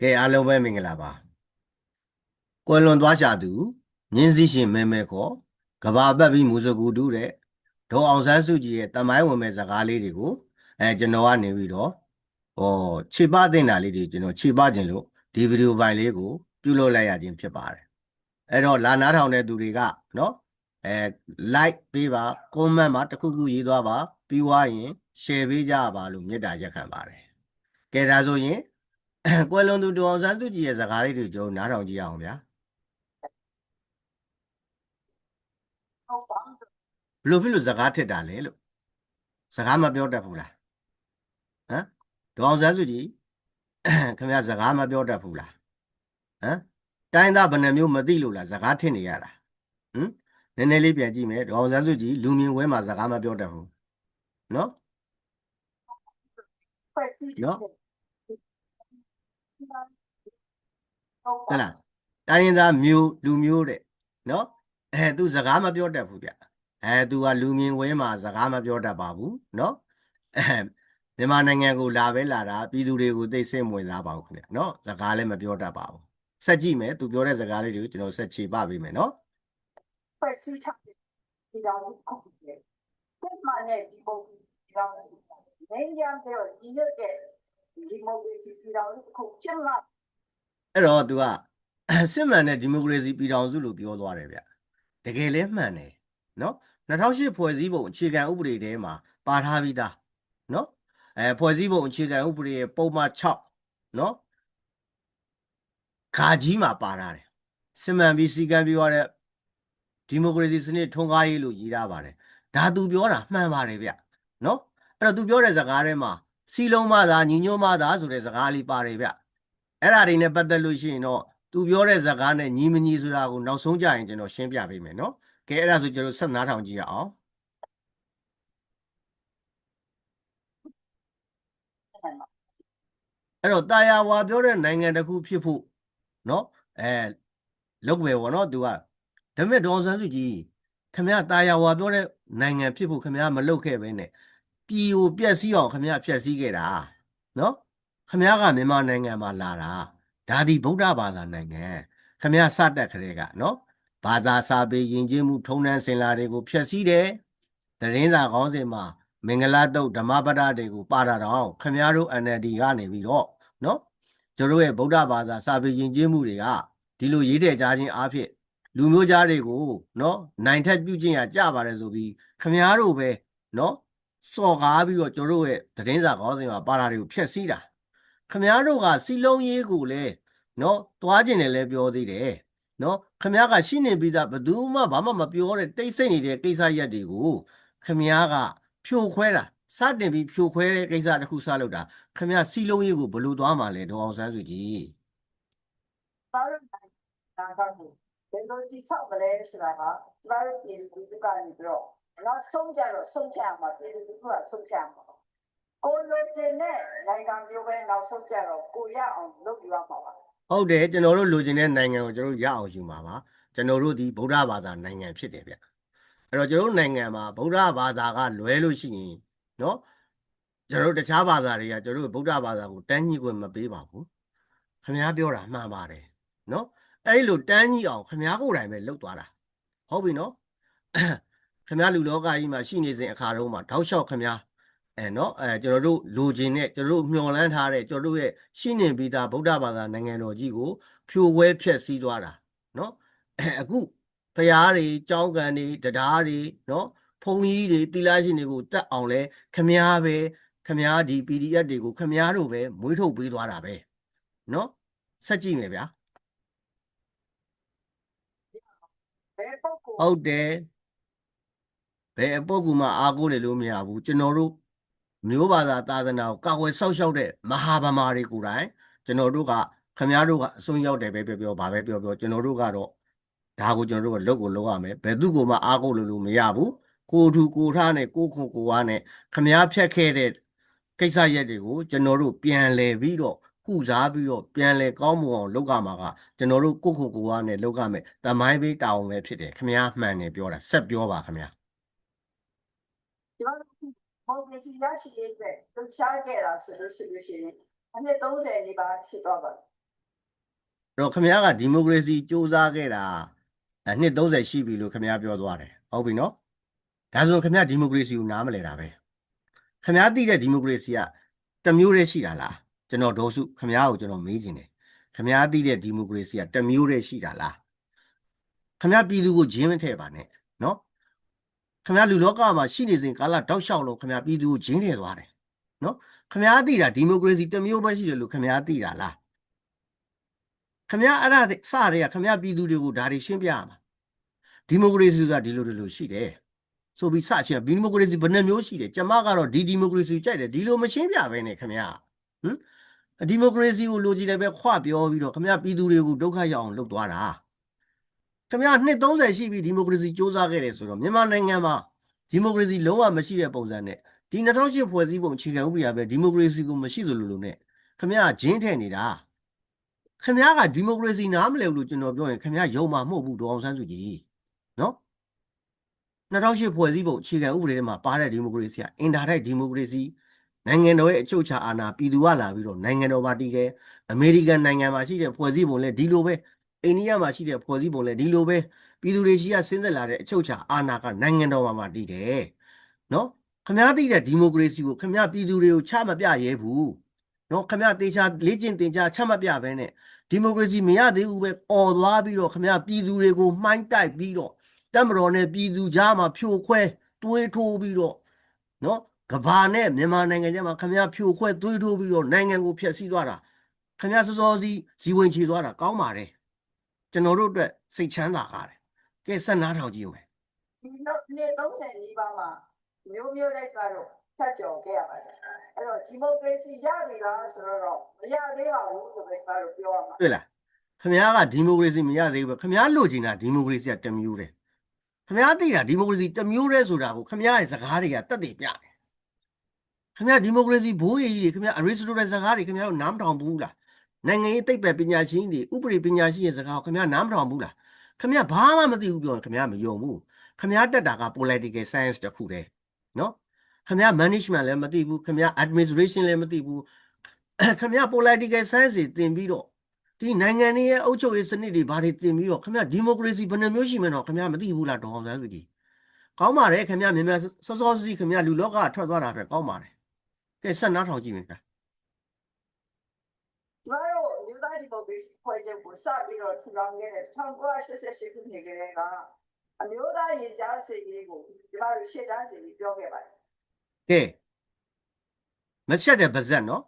ကဲအားလုံးပဲမင်္ဂလာပါကွယ်လွန်သွားရှာသူမြင်းစည်းရှင်မဲမဲခေါ်ကဘာပတ်ပြီးမူစကူတူးတဲ့ဒေါ်အောင်ဆန်းစုကြည်ရဲ့တမိုင်းဝင်မဲ့ဇာကားလေးတွေကိုအဲကျွန်တော်ကနေပြီးတော့ဟောခြေပတင်တာလေးတွေကျွန်တော်ခြေပခြင်းလို့ဒီဗီဒီယိုဖိုင်လေးကိုပြုလုပ်လိုက်ရခြင်းဖြစ်ပါတယ်အဲ့တော့လာနားထောင်တဲ့သူတွေကနော်အဲ like ပေးပါ comment မှာတစ်ခုခုရေးသွားပါပြီးွားရင် share ပေးကြပါလို့မေတ္တာရက်ခံပါတယ်ကဲဒါဆိုရင် ကွယ်လွန်သူဒေါ်အောင်ဆန်းစုကြည်ရဲ့ဇာတ်ကားလေးတွေကျွန်တော်နားထောင်ကြည့်အောင်ဗျာဟုတ်ပါဘူးဘလို့ဖြစ်လို့ဇာတ်ကားထစ်တာလဲလို့ဇာတ်ကားမပြောတတ်ဘူးလားဟမ်ဒေါ်အောင်ဆန်းစုကြည်ခင်ဗျာဇာတ်ကားမပြောတတ်ဘူးလားဟမ်တိုင်းသားဘယ်နှမျိုးမသိလို့လားဇာတ်ကားထစ်နေရတာဟမ်နည်းနည်းလေးပြန်ကြည့်မယ်ဒေါ်အောင်ဆန်းစုကြည်လူမြင်ဝဲမှာဇာတ်ကားမပြောတတ်ဘူးနော်ဖွဲ့စည်းနော် ဟုတ်ဟဲ့လားတိုင်းရင်းသားမျိုးလူမျိုးတဲ့နော်အဲသူစကားမပြောတတ်ဘူးဗျအဲသူကလူမြင်ဝဲမှာစကားမပြောတတ်ပါဘူးနော်အဲမြန်မာနိုင်ငံကိုလာပဲလာတာပြည်သူတွေကိုသိစိတ်မဝင်စားပါဘူးခင်ဗျနော်စကားလည်းမပြောတတ်ပါဘူးဆက်ကြည့်မယ်သူပြောတဲ့စကားလေးတွေကိုကျွန်တော်ဆက်ခြေပပေးမယ်နော်ဖွဲ့စည်းထားဒီတော့ခုတယ်တက်မှနဲ့ဒီပုံဒီတော့နေကြပြောဒီညတဲ့ဒီမိုကရေစီပြည်တော်ခုကျမ အဲ့တော့သူကစစ်မှန်တဲ့ဒီမိုကရေစီပြည်ထောင်စုလို့ပြောသွားတယ်ဗျတကယ်လဲမှန်တယ်နော်2008ဖွဲ့စည်းပုံအခြေခံဥပဒေထဲမှာပါထားပြီးသားနော်အဲဖွဲ့စည်းပုံအခြေခံဥပဒေရဲ့ပုံမှန်6နော်ခါကြီးမှာပါထားတယ်စစ်မှန်ပြီးစီကံပြောရတဲ့ဒီမိုကရေစီစနစ်ထွန်းကားရေးလို့ရေးထားပါတယ်ဒါသူပြောတာမှန်ပါတယ်ဗျနော်အဲ့တော့သူပြောတဲ့စကားထဲမှာစီလုံးမသာညီညွတ်မသာဆိုတဲ့စကားလေးပါတယ်ဗျ အဲ့ဒါတွေနဲ့ပတ်သက်လို့ရှိရင်တော့သူပြောတဲ့ဇာကားနဲ့ညီမညီဆိုတာကိုနောက်ဆုံးကြရင်ကျွန်တော်ရှင်းပြပေးမယ်နော်ကဲအဲ့ဒါဆိုကျွန်တော်ဆက်နားထောင်ကြည့်ရအောင်အဲ့တော့တာယာဝါပြောတဲ့နိုင်ငံတစ်ခုဖြစ်ဖို့နော်အဲလုပ်ပဲပေါ့နော်သူကဒါပေမဲ့ဒေါ်စန်းစုကြည်ခမရတာယာဝါပြောတဲ့နိုင်ငံဖြစ်ဖို့ခမရမလုပ်ခဲ့ပဲနဲ့ပြည်ကိုပြက်စီးအောင်ခမရဖျက်ဆီးခဲ့တာနော် ခမည်းကမြန်မာနိုင်ငံမှာလာတာဒါဒီဗုဒ္ဓဘာသာနိုင်ငံခမည်းစတက်ခရဲကနော်ဘာသာစာပေယဉ်ကျေးမှုထုံးတမ်းစင်လာတွေကိုဖျက်ဆီးတယ်သတင်းစာခေါင်းစဉ်မှာမင်္ဂလာတုတ်ဓမ္မပဒတွေကိုပါတာတော့ခမည်းတော် NLD ကနေပြီးတော့နော်ကျွန်တော်ရဲ့ဗုဒ္ဓဘာသာစာပေယဉ်ကျေးမှုတွေကဒီလိုရေးတဲ့ကြားချင်းအားဖြင့်လူမျိုးကြားတွေကိုနော်နိုင်ထက်ပြုကျင့်ရကြပါတယ်ဆိုပြီးခမည်းတော်ပဲနော်စော်ကားပြီးတော့ကျွန်တော်ရဲ့သတင်းစာခေါင်းစဉ်မှာပါတာတွေကိုဖျက်ဆီးတာ ခမားတို့ကစီလုံးရေးကိုလည်းနော်သွားကျင်တယ်လည်းပြောသေးတယ်နော်ခမားကရှိနေပြီးသားဘယ်သူမှဘာမှမပြောတဲ့တိတ်ဆိတ်နေတဲ့ကိစ္စရက်တွေကိုခမားကဖြိုခွဲတာစတင်ပြီးဖြိုခွဲတဲ့ကိစ္စတစ်ခုစလုပ်တာခမရစီလုံးရေးကိုဘယ်လိုသွားမှာလဲဒေါ်အောင်ဆန်းစုကြည်ပါရနာကတော့ဘယ်လိုတိဆောက်မလဲဆိုတာကကျမတို့ပြည်သူတွေကနေပြီးတော့နောက်ဆုံးကြတော့ဆုံးဖြတ်မှာပြည်သူတွေကဆုံးဖြတ်မှာ ကိုလိုချင်တဲ့နိုင်ငံမျိုးပဲနောက်ဆုံးကြတော့ကိုရအောင်လုပ်ယူရမှာပါဟုတ်တယ်ကျွန်တော်တို့လိုချင်တဲ့နိုင်ငံကိုကျွန်တော်ရအောင်ယူမှာပါကျွန်တော်တို့ဒီဗုဒ္ဓဘာသာနိုင်ငံဖြစ်တယ်ဗျအဲ့တော့ကျွန်တော်နိုင်ငံမှာဗုဒ္ဓဘာသာကလွဲလို့ရှိရင်เนาะကျွန်တော်တို့တခြားဘာသာတွေကကျွန်တော်တို့ဗုဒ္ဓဘာသာကိုတန်းညီခွင့်မပေးပါဘူးခမားပြောတာမှန်ပါတယ်เนาะအဲ့လိုတန်းညီအောင်ခမားကိုယ်တိုင်ပဲလှုပ်သွားတာဟုတ်ပြီเนาะခမားလူလောကကြီးမှာရှိနေစဉ်အခါတုန်းမှာထောက်လျှောက်ခမား အဲเนาะအဲကျွန်တော်တို့လိုချင်တဲ့ကျွန်တော်တို့မျှော်လင့်ထားတဲ့ကျွန်တော်တို့ရဲ့ရှိနေပြီးသားဗုဒ္ဓဘာသာနိုင်ငံတော်ကြီးကိုဖြိုဝဲဖျက်ဆီးသွားတာเนาะအခုဖျားတွေကြောင်းကန်တွေတရားတွေเนาะဖုန်ကြီးတွေတိလာရှင်တွေကိုတတ်အောင်လဲခမားပဲခမားဒီ PDF တွေကိုခမားတို့ပဲမွေးထုတ်ပေးသွားတာပဲเนาะဆက်ကြည့်မယ်ဗျာဟုတ်တယ်ဘယ်အပုတ်ကူမှအားကိုးတယ်လို့မရဘူးကျွန်တော်တို့ မျိုးဘာသာသာသနာကိုကာကွယ်စောင့်ရှောက်တဲ့မဟာဗမာတွေကိုယ်တိုင်ကျွန်တော်တို့ကခမည်းတော်ကအစွန်းရောက်တယ်ပဲပြောပြောဘာပဲပြောပြောကျွန်တော်တို့ကတော့ဒါကိုကျွန်တော်တို့ကလုပ်ကိုလုပ်ရမယ်ဘယ်သူကမှအားကိုးလို့လို့မရဘူးကိုထူကိုထားနဲ့ကိုခွန်ကိုဝါနဲ့ခမည်းဖြတ်ခဲ့တဲ့ကိစ္စရက်တွေကိုကျွန်တော်တို့ပြန်လည်ပြီးတော့ကုစားပြီးတော့ပြန်လည်ကောင်းမွန်အောင်လုပ်ရမှာကကျွန်တော်တို့ကိုခွန်ကိုဝါနဲ့လုပ်ရမယ်တမိုင်းဘေးတောင်းပဲဖြစ်တယ်ခမည်းမှန်တယ်ပြောတာဆက်ပြောပါခမည်းကျွန်တော်တို့ မော်ဂစီရရှိရေးအတွက်လှူရှားခဲ့တာဆိုလို့ရှိလို့ရှိရင်အနှစ်30နီးပါးရှိတော့ပါအဲ့တော့ခမရကဒီမိုကရေစီစ조사ခဲ့တာအနှစ်30ရှိပြီလို့ခမရပြောသွားတယ်ဟုတ်ပြီနော်ဒါဆိုခမရဒီမိုကရေစီကိုနားမလဲတာပဲခမရသိတဲ့ဒီမိုကရေစီကတစ်မျိုးတည်းရှိတာလားကျွန်တော်ဒေါ်စုခမရကိုကျွန်တော်မေးချင်တယ်ခမရသိတဲ့ဒီမိုကရေစီကတစ်မျိုးတည်းရှိတာလားခမရပြည်သူကိုဂျင်းမထည့်ပါနဲ့နော် ခမရလူလောကမှာရှိနေစဉ်ကာလတောက်လျှောက်လို့ခမရပြည်သူကိုဂျင်းထည့်သွားတယ်နော်ခမရသိတာဒီမိုကရေစီတစ်မျိုးပဲရှိတယ်လို့ခမရသိတာလားခမရအဲ့ဒါစတွေကခမရပြည်သူတွေကိုဒါတွေရှင်းပြရမှာဒီမိုကရေစီဆိုတာဒီလိုဒီလိုရှိတယ်ဆိုပြီးစရှင်းဒီမိုကရေစီဘယ်နှမျိုးရှိတယ်ကျမကတော့ဒီဒီမိုကရေစီကြိုက်တယ်ဒီလိုမရှင်းပြဘဲနဲ့ခမရဟမ်ဒီမိုကရေစီကိုလိုချင်တယ်ပဲခွပြောပြီးတော့ခမရပြည်သူတွေကိုဒုက္ခရောက်အောင်လုပ်သွားတာ ခမရနှစ်30ရှိပြီဒီမိုကရေစီစ조사ခဲ့တယ်ဆိုတော့မြန်မာနိုင်ငံမှာဒီမိုကရေစီလုံးဝမရှိတဲ့ပုံစံနဲ့ဒီ2008ဖွဲ့စည်းပုံအခြေခံဥပဒေကပဲဒီမိုကရေစီကိုမရှိသလိုလိုနဲ့ခမရဂျင်းထည့်နေတာခင်ဗျားကဒီမိုကရေစီနားမလဲဘူးလို့ကျွန်တော်ပြောရင်ခင်ဗျားယုံမှာမဟုတ်ဘူးဒေါအောင်ဆန်းစုကြည်နော်2008ဖွဲ့စည်းပုံအခြေခံဥပဒေထဲမှာပါတဲ့ဒီမိုကရေစီကအင်တာထိုက်ဒီမိုကရေစီနိုင်ငံတော်ရဲ့အချုပ်အခြာအာဏာပြည်သူကလာပြီးတော့နိုင်ငံတော်မှာတည်တယ်အမေရိကန်နိုင်ငံမှာရှိတဲ့ဖွဲ့စည်းပုံလည်းဒီလိုပဲ အိန္ဒိယမှာရှိတဲ့ဖွဲ့စည်းပုံလည်းဒီလိုပဲပြည်သူတွေရှိကဆင်းသက်လာတဲ့အချုပ်အခြာအာဏာကနိုင်ငံတော်မှာမှာတည်တယ်နော်ခင်ဗျားသိတဲ့ဒီမိုကရေစီကိုခင်ဗျားပြည်သူတွေကိုချမပြရဲဘူးနော်ခင်ဗျားတေချာလေ့ကျင့်သင်ကြားချမပြဘဲနဲ့ဒီမိုကရေစီမရသေးဘူးပဲអော်သွားပြီးတော့ခမရပြည်သူတွေကိုမှိုင်းတိုက်ပြီးတော့တက်မတော်နဲ့ပြည်သူကြားမှာဖြိုခွဲတွေးထိုးပြီးတော့နော်ကဘာနဲ့မြန်မာနိုင်ငံကျမှာခမရဖြိုခွဲတွေးထိုးပြီးတော့နိုင်ငံကိုဖျက်ဆီးသွားတာခမရစောစောစီဇီဝင်ချေသွားတာကောင်းပါတယ် ကျွန်တော်တို့အတွက်စိတ်ချမ်းသာကားတယ်ကဲဆက်နားထောင်ကြည့်ဦးမယ်ဒီတော့နေ့30နီးပါးမှာမျိုးမျိုးလိုက်ကြတော့ထပ်ကြော်ခဲ့ရပါတယ်အဲ့တော့ဒီမိုကရေစီရပြီလားဆိုတော့မရသေးပါဘူးလို့ပဲကျွန်တော်ပြောရမှာတွေ့လားခမရကဒီမိုကရေစီမရသေးဘူးပဲခမရလိုချင်တာဒီမိုကရေစီကတစ်မျိုးတည်းခမရသိတာဒီမိုကရေစီတစ်မျိုးတည်းဆိုတာကိုခမရရဲ့စကားတွေကတက်တည်ပြတယ်ခမရဒီမိုကရေစီဘိုးကြီးတွေခမရအရစ်စတိုတဲ့စကားတွေခမရတို့နားမထောင်ဘူးလား နိုင်ငံရေးသိပ္ပံပညာရှင်တွေဥပဒေပညာရှင်ရဲ့စကားကိုခမရနားမထောင်ဘူးလားခမရဘာမှမသိဘူးပြောရင်ခမရမယုံဘူးခမရတက်တာက political science တစ်ခုတည်းနော်ခမရ management လည်းမသိဘူးခမရ administration လည်းမသိဘူးခမရ political science တွေသင်ပြီးတော့ဒီနိုင်ငံတွေရဲ့အုပ်ချုပ်ရေးစနစ်တွေဘာတွေတင်ပြီးတော့ခင်ဗျဒီမိုကရေစီဘယ်နှမျိုးရှိမလဲတော့ခင်ဗျမသိဘူးလားဒေါအောင်ဆန်းစုကြည်ကောင်းပါတယ်ခင်ဗျမြန်မြန်စောစောစီးခင်ဗျလူလောကထွက်သွားတာပဲကောင်းပါတယ်ကဲဆက်နားထောင်ကြည့်မယ်ဗျာကျမတို့လူသား ဒီမိုကရေစီဖွဲ့ချက်ကိုစပြီးတော့ထူထောင်ခဲ့တဲ့1988ခုနှစ်ကလေးကအမျိုးသားရင်ကြားစေ့ရေးကိုကျမတို့ရှေ့တန်းတင်ပြီးပြောခဲ့ပါတယ်ကဲမရှက်တဲ့ပါဇက်နော်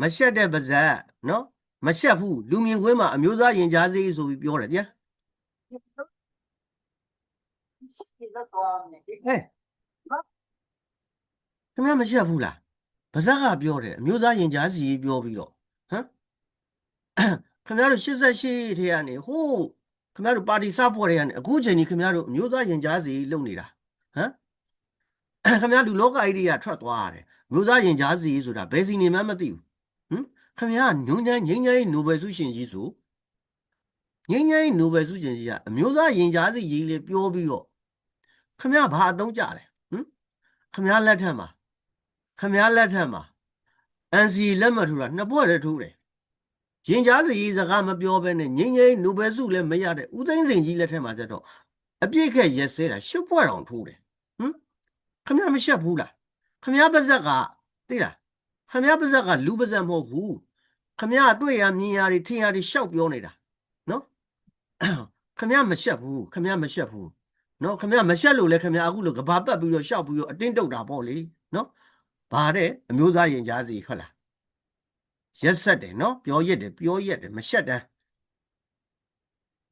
မရှက်တဲ့ပါဇက်နော်မရှက်ဘူးလူမြင်ကွင်းမှာအမျိုးသားရင်ကြားစေးဆိုပြီးပြောတယ်ဗျာရှေ့တော့မယ်ဒီဟဲ့ခင်ဗျမရှက်ဘူးလားပါဇက်ကပြောတယ်အမျိုးသားရင်ကြားစီပြောပြီးတော့ဟမ် ခင်ဗျားတို့88ထဲကနေဟိုးခင်ဗျားတို့ပါတီစဖွဲ့တွေကနေအခုချိန်ကြီးခင်ဗျားတို့အမျိုးသားရင်ကြားစီလုပ်နေတာဟမ်ခင်ဗျားလူလောကအိဒီယာထွက်သွားရတယ်အမျိုးသားရင်ကြားစီဆိုတာဘယ်စီနေမှမသိဘူးဟမ်ခင်ဗျားညွန်းချမ်းငိမ့်ချမ်းနိုဘယ်ဆုရှင်ကြီးဆိုငိမ့်ချမ်းနိုဘယ်ဆုရှင်ကြီးကအမျိုးသားရင်ကြားစီရေးလေပြောပြီးတော့ခင်ဗျားဘာအသုံးကြလဲဟမ်ခင်ဗျားလက်ထက်မှာခင်ဗျားလက်ထက်မှာ NC လက်မှတ်ထိုးတာနှစ်ဘွဲ့တည်းထိုးတယ် ရင်ကြားစီစကားမပြောဘဲနဲ့ငိမ့်ငိမ့်နိုဘယ်ဆုလည်းမရတဲ့ဦးသိန်းစိန်ကြီးလက်ထက်မှာကျတော့အပြစ်ခက်ရက်စဲတာရှစ်ဘွဲ့တောင်ထိုးတယ်ဟမ်ခမရမရှက်ဘူးလားခမရပါဇက်ကသိလားခမရပါဇက်ကလူပါဇက်မဟုတ်ဘူးခမရတွေ့ရမြင်ရတွေထင်ရတွေရှောက်ပြောနေတာနော်ခမရမရှက်ဘူးခမရမရှက်ဘူးနော်ခမရမရှက်လို့လဲခမရအခုလိုကဘာပတ်ပြီးတော့ရှောက်ပြီးတော့အတင်းတုတ်တာပေါ့လေနော်ဘာတဲ့အမျိုးသားရင်ကြားစီဟုတ်လား ရက်ဆက်တယ်နော်ပြောရက်တယ်ပြောရက်တယ်မရှက်တမ်း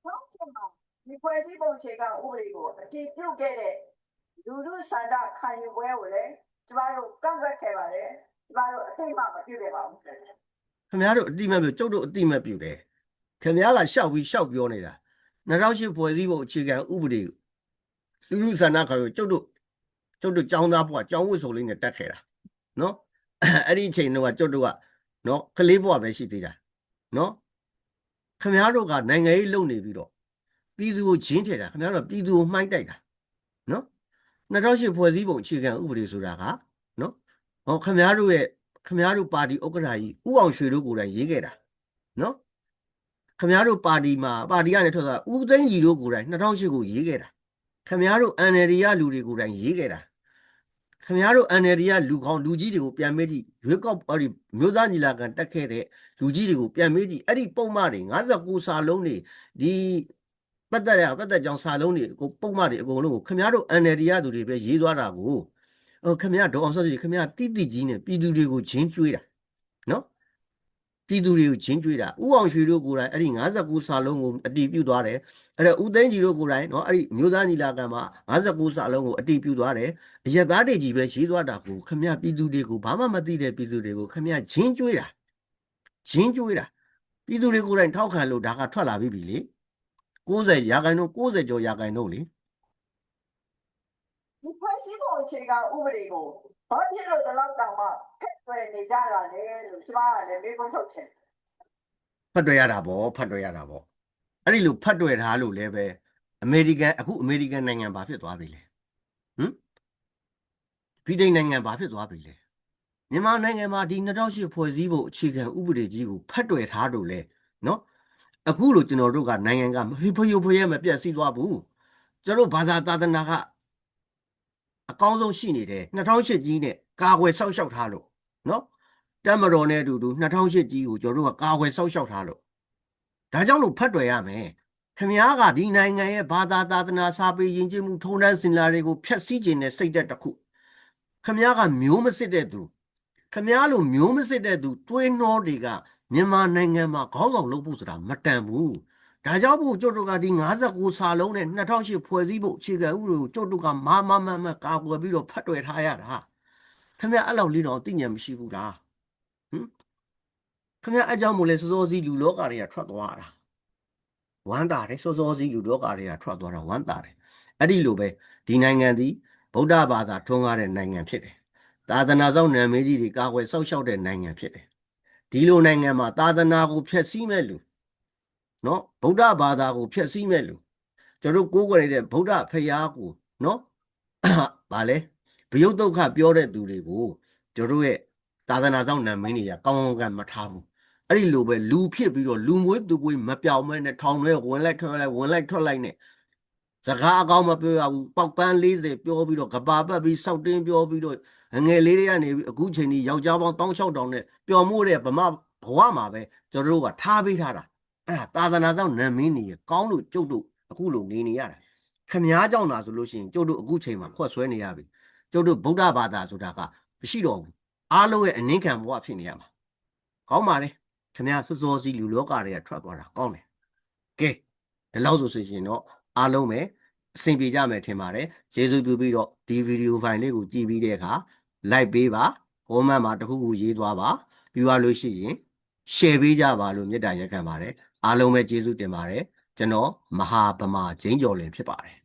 ဟုတ်ကဲ့ပါဒီဖွဲ့စည်းပုံအခြေခံဥပဒေကိုအတည်ပြုခဲ့တဲ့လူလူဆန္ဒခံယူပွဲကိုလည်းကျမတို့ကန့်ကွက်ခဲ့ပါတယ်ကျမတို့အသိမှမပြုခဲ့ပါဘူးခင်ဗျားတို့အတိမတ်ပြုကျုပ်တို့အတိမတ်ပြုတယ်ခင်ဗျားကရှောက်ပြီးရှောက်ပြောနေတာ2008ဖွဲ့စည်းပုံအခြေခံဥပဒေကိုလူလူဆန္ဒခေါ်လို့ကျုပ်တို့ကျုပ်တို့ចောင်းသားဘွားចောင်းဝစ်ဆိုလေးနဲ့တက်ခဲ့တာနော်အဲ့ဒီအချိန်တော့ကျုပ်တို့က နော်ကလေးဘွားပဲရှိသေးတာနော်ခင်ဗျားတို့ကနိုင်ငံရေးလုပ်နေပြီးတော့ပြည်သူကိုဂျင်းထည့်တာခင်ဗျားတို့ကပြည်သူကိုမှိုင်းတိုက်တာနော်2008ဖွဲ့စည်းပုံအခြေခံဥပဒေဆိုတာကနော်ဟောခင်ဗျားတို့ရဲ့ခမရတို့ပါတီဥက္ကဋ္ဌကြီးဥအောင်ရွှေတို့ကိုယ်တိုင်ရေးခဲ့တာနော်ခမရတို့ပါတီမှာပါတီကနေထွက်သွားဦးသိန်းကြီးတို့ကိုယ်တိုင်2008ကိုရေးခဲ့တာခမရတို့ NLD ရလူတွေကိုယ်တိုင်ရေးခဲ့တာ ခမရတို့ NLD ရလူကောင်းလူကြီးတွေကိုပြန်မေးကြည့်ရွေးကောက်အဲ့ဒီမြို့သားညီလာခံတက်ခဲ့တဲ့လူကြီးတွေကိုပြန်မေးကြည့်အဲ့ဒီပုံမှန်တွေ59စာလုံးတွေဒီပတ်သက်ရပတ်သက်ကြောင်စာလုံးတွေအကုန်ပုံမှန်တွေအကုန်လုံးကိုခမရတို့ NLD ရသူတွေပဲရေးသွားတာကိုဟိုခမရဒေါအောင်ဆန်းစုကြည်ခမရတိတိကြီးနဲ့ပြည်သူတွေကိုဂျင်းကျွေးတာနော် ပြည်သူတွေကိုဂျင်းကျွေးတာဥအောင်ရွှေတို့ကိုယ်တိုင်အဲ့ဒီ59စာလုံးကိုအတီးပြုတ်သွားတယ်အဲ့ဒါဦးသိန်းကြီးတို့ကိုယ်တိုင်နော်အဲ့ဒီမျိုးသားညီလာခံမှာ59စာလုံးကိုအတီးပြုတ်သွားတယ်အရက်သားတွေကြီးပဲရေးသွားတာကိုခမရပြည်သူတွေကိုဘာမှမသိတဲ့ပြည်သူတွေကိုခမရဂျင်းကျွေးတာဂျင်းကျွေးတာပြည်သူတွေကိုယ်တိုင်ထောက်ခံလို့ဒါကထွက်လာပြီပြီလေ90ရာခိုင်နှုန်း90ကျော်ရာခိုင်နှုန်းလေ ဒီဖွဲ့စည်းပုံအခြေခံဥပဒေကိုဘာဖြစ်လို့ဒီလောက်တောင်မှဖက်တွယ်နေကြတာလဲလို့ကျမကလည်းမေးခွန်းထုတ်ချင်တယ်ဖတ်တွေ့ရတာဗောဖတ်တွေ့ရတာဗောအဲ့ဒီလိုဖတ်တွေ့ထားလို့လည်းပဲအမေရိကန်အခုအမေရိကန်နိုင်ငံဘာဖြစ်သွားပြီလဲဟမ်ဗြိတိန်နိုင်ငံဘာဖြစ်သွားပြီလဲမြန်မာနိုင်ငံမှာဒီ2008ဖွဲ့စည်းပုံအခြေခံဥပဒေကြီးကိုဖတ်တွေ့ထားလို့လဲနော်အခုလိုကျွန်တော်တို့ကနိုင်ငံကမဖျို့ဖျဲမပြတ်စီးသွားဘူးကျွန်တော်တို့ဘာသာသာသနာက အကောင်းဆုံးရှိနေတယ်2008ကြီးနဲ့ကာကွယ်ဆောက်ရှောက်ထားလို့နော်တက်မတော်နဲ့အတူတူ2008ကြီးကိုကျွန်တော်တို့ကကာကွယ်ဆောက်ရှောက်ထားလို့ဒါကြောင့်လို့ဖတ်တွယ်ရမယ်ခမားကဒီနိုင်ငံရဲ့ဘာသာသာသနာစာပေယဉ်ကျေးမှုထုံးတမ်းစင်လာတွေကိုဖျက်ဆီးခြင်းနဲ့စိတ်သက်တစ်ခုခမားကမျိုးမစစ်တဲ့သူခမားလိုမျိုးမစစ်တဲ့သူတွေးနှောတွေကမြန်မာနိုင်ငံမှာခေါင်းဆောင်လုပ်ဖို့ဆိုတာမတန်ဘူး ဒါကြောင့်မို့ကျုပ်တို့ကဒီ59စာလုံးနဲ့2008ဖွဲ့စည်းဖို့အခြေခံဥပဒေကိုကျုပ်တို့ကမာမမမကာကွယ်ပြီးတော့ဖတ်တွေ့ထားရတာခမ ्या အဲ့လောက်လေးတော့သိဉာဏ်မရှိဘူးလားဟမ်ခမ ्या အကြောင်းမို့လဲစောစောစီးလူလောကတွေကထွက်သွားတာဝမ်းတာတယ်စောစောစီးလူလောကတွေကထွက်သွားတာဝမ်းတာတယ်အဲ့ဒီလိုပဲဒီနိုင်ငံသည်ဗုဒ္ဓဘာသာထွန်းကားတဲ့နိုင်ငံဖြစ်တယ်သာသနာဆောင်နာမည်ကြီးတွေကာကွယ်စောက်ရှောက်တဲ့နိုင်ငံဖြစ်တယ်ဒီလိုနိုင်ငံမှာသာသနာကိုဖျက်ဆီးမဲ့လူ နော်ဗုဒ္ဓဘာသာကိုဖျက်ဆီးမဲ့လူကျွန်တော်တို့ကိုးကွယ်နေတဲ့ဗုဒ္ဓဖရာကိုနော်ဗာလဲဘယုတ်ဒုက္ခပြောတဲ့သူတွေကိုကျွန်တော်တို့ရဲ့သာသနာဆောင်နာမည်တွေကကောင်းကောင်းကင်မထားဘူးအဲ့ဒီလိုပဲလူဖြစ်ပြီးတော့လူမွေးသူပွေးမပြောင်းမဲနဲ့ထောင်ထဲဝင်လိုက်ထွက်လိုက်ဝင်လိုက်ထွက်လိုက်နဲ့စကားအကောင်းမပြောရဘူးပောက်ပန်း40ပြောပြီးတော့ကဘာပတ်ပြီးစောက်တင်းပြောပြီးတော့ငငယ်လေးတွေကနေပြီးအခုချိန်ကြီးယောက်ျားပေါင်း16000နဲ့ပျော်မို့တဲ့ဗမာဘဝမှာပဲကျွန်တော်တို့ကထားပေးထားတာ အဲ့ဒါသာသနာဆောင်နာမည်နေရကောင်းလို့ကျုပ်တို့အခုလိုနေနေရတာခမားကြောင့်သာဆိုလို့ရှိရင်ကျုပ်တို့အခုချိန်မှာခွက်ဆွဲနေရပြီကျုပ်တို့ဗုဒ္ဓဘာသာဆိုတာကမရှိတော့ဘူးအားလုံးရဲ့အနည်းခံဘဝဖြစ်နေရမှာကောင်းပါလေခမားစောစောစီးလူလောကတွေကထွက်သွားတာကောင်းတယ်ကဲဒီလောက်ဆိုဆိုရင်တော့အားလုံးပဲအဆင်ပြေကြမယ်ထင်ပါတယ်ကျေးဇူးပြုပြီးတော့ဒီဗီဒီယိုဖိုင်လေးကိုကြည့်ပြီးတဲ့အခါ like ပေးပါ comment မှာတစ်ခုခုရေးသွားပါပြီးသွားလို့ရှိရင် share ပေးကြပါလို့မေတ္တာရက်ခံပါတယ် အားလုံးပဲကျေးဇူးတင်ပါတယ်ကျွန်တော်မဟာဗမာဂျိမ်းကျော်လင်ဖြစ်ပါတယ်